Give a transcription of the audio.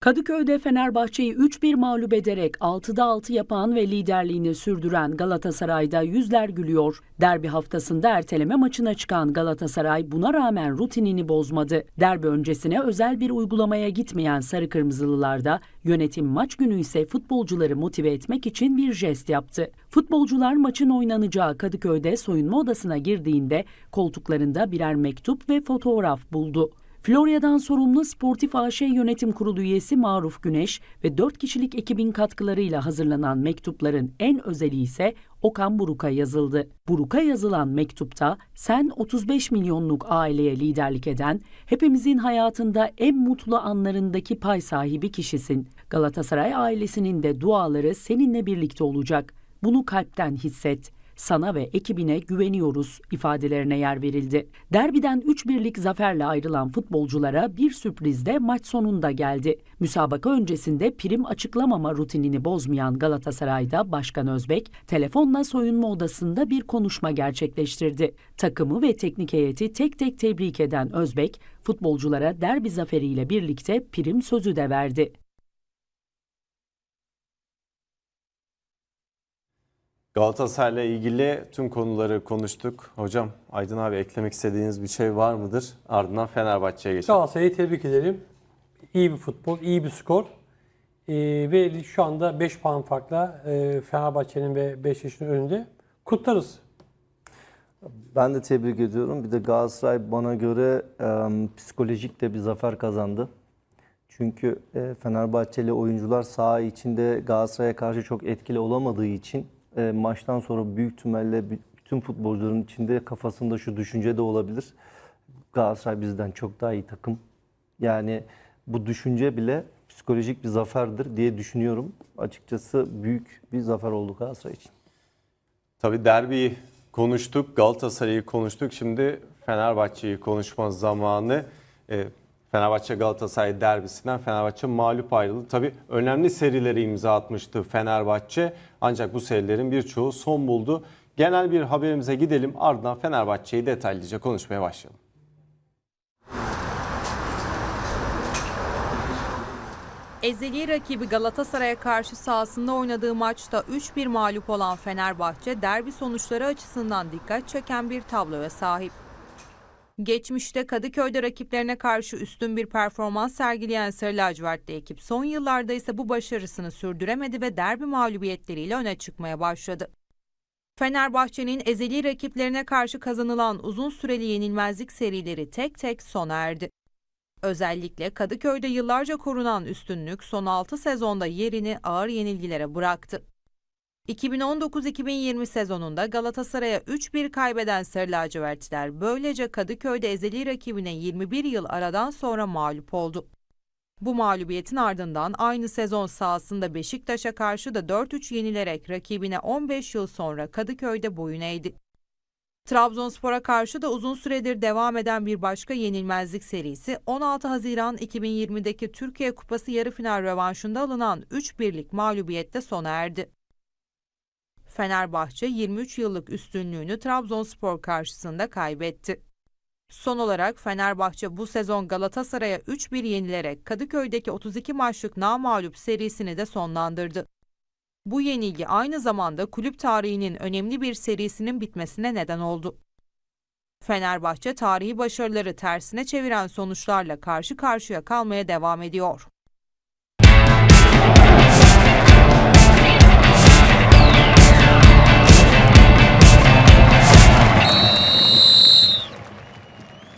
Kadıköy'de Fenerbahçe'yi 3-1 mağlup ederek 6'da 6 yapan ve liderliğini sürdüren Galatasaray'da yüzler gülüyor. Derbi haftasında erteleme maçına çıkan Galatasaray buna rağmen rutinini bozmadı. Derbi öncesine özel bir uygulamaya gitmeyen Sarı Kırmızılılarda yönetim maç günü ise futbolcuları motive etmek için bir jest yaptı. Futbolcular maçın oynanacağı Kadıköy'de soyunma odasına girdiğinde koltuklarında birer mektup ve fotoğraf buldu. Florya'dan sorumlu Sportif AŞ Yönetim Kurulu üyesi Maruf Güneş ve 4 kişilik ekibin katkılarıyla hazırlanan mektupların en özeli ise Okan Buruk'a yazıldı. Buruk'a yazılan mektupta sen 35 milyonluk aileye liderlik eden, hepimizin hayatında en mutlu anlarındaki pay sahibi kişisin. Galatasaray ailesinin de duaları seninle birlikte olacak. Bunu kalpten hisset sana ve ekibine güveniyoruz ifadelerine yer verildi. Derbiden 3-1'lik zaferle ayrılan futbolculara bir sürpriz de maç sonunda geldi. Müsabaka öncesinde prim açıklamama rutinini bozmayan Galatasaray'da Başkan Özbek telefonla soyunma odasında bir konuşma gerçekleştirdi. Takımı ve teknik heyeti tek tek tebrik eden Özbek, futbolculara derbi zaferiyle birlikte prim sözü de verdi. Galatasaray'la ilgili tüm konuları konuştuk. Hocam Aydın abi eklemek istediğiniz bir şey var mıdır? Ardından Fenerbahçe'ye geçelim. Galatasaray'ı tebrik ederim. İyi bir futbol, iyi bir skor. Ee, ve şu anda 5 puan farkla e, Fenerbahçe'nin ve Beşiktaş'ın önünde. Kutlarız. Ben de tebrik ediyorum. Bir de Galatasaray bana göre e, psikolojik de bir zafer kazandı. Çünkü e, Fenerbahçeli oyuncular saha içinde Galatasaray'a karşı çok etkili olamadığı için e, maçtan sonra büyük bü- bütün futbolcuların içinde kafasında şu düşünce de olabilir. Galatasaray bizden çok daha iyi takım. Yani bu düşünce bile psikolojik bir zaferdir diye düşünüyorum. Açıkçası büyük bir zafer oldu Galatasaray için. Tabii derbiyi konuştuk, Galatasaray'ı konuştuk. Şimdi Fenerbahçe'yi konuşma zamanı. Ee, Fenerbahçe Galatasaray derbisinden Fenerbahçe mağlup ayrıldı. Tabii önemli serileri imza atmıştı Fenerbahçe. Ancak bu serilerin birçoğu son buldu. Genel bir haberimize gidelim. Ardından Fenerbahçe'yi detaylıca konuşmaya başlayalım. Ezeli rakibi Galatasaray'a karşı sahasında oynadığı maçta 3-1 mağlup olan Fenerbahçe derbi sonuçları açısından dikkat çeken bir tabloya sahip. Geçmişte Kadıköy'de rakiplerine karşı üstün bir performans sergileyen Sarı Lacivertli ekip son yıllarda ise bu başarısını sürdüremedi ve derbi mağlubiyetleriyle öne çıkmaya başladı. Fenerbahçe'nin ezeli rakiplerine karşı kazanılan uzun süreli yenilmezlik serileri tek tek sona erdi. Özellikle Kadıköy'de yıllarca korunan üstünlük son 6 sezonda yerini ağır yenilgilere bıraktı. 2019-2020 sezonunda Galatasaray'a 3-1 kaybeden Sarı lacivertliler böylece Kadıköy'de ezeli rakibine 21 yıl aradan sonra mağlup oldu. Bu mağlubiyetin ardından aynı sezon sahasında Beşiktaş'a karşı da 4-3 yenilerek rakibine 15 yıl sonra Kadıköy'de boyun eğdi. Trabzonspor'a karşı da uzun süredir devam eden bir başka yenilmezlik serisi 16 Haziran 2020'deki Türkiye Kupası yarı final rövanşında alınan 3-1'lik mağlubiyette sona erdi. Fenerbahçe 23 yıllık üstünlüğünü Trabzonspor karşısında kaybetti. Son olarak Fenerbahçe bu sezon Galatasaray'a 3-1 yenilerek Kadıköy'deki 32 maçlık namağlup serisini de sonlandırdı. Bu yenilgi aynı zamanda kulüp tarihinin önemli bir serisinin bitmesine neden oldu. Fenerbahçe tarihi başarıları tersine çeviren sonuçlarla karşı karşıya kalmaya devam ediyor.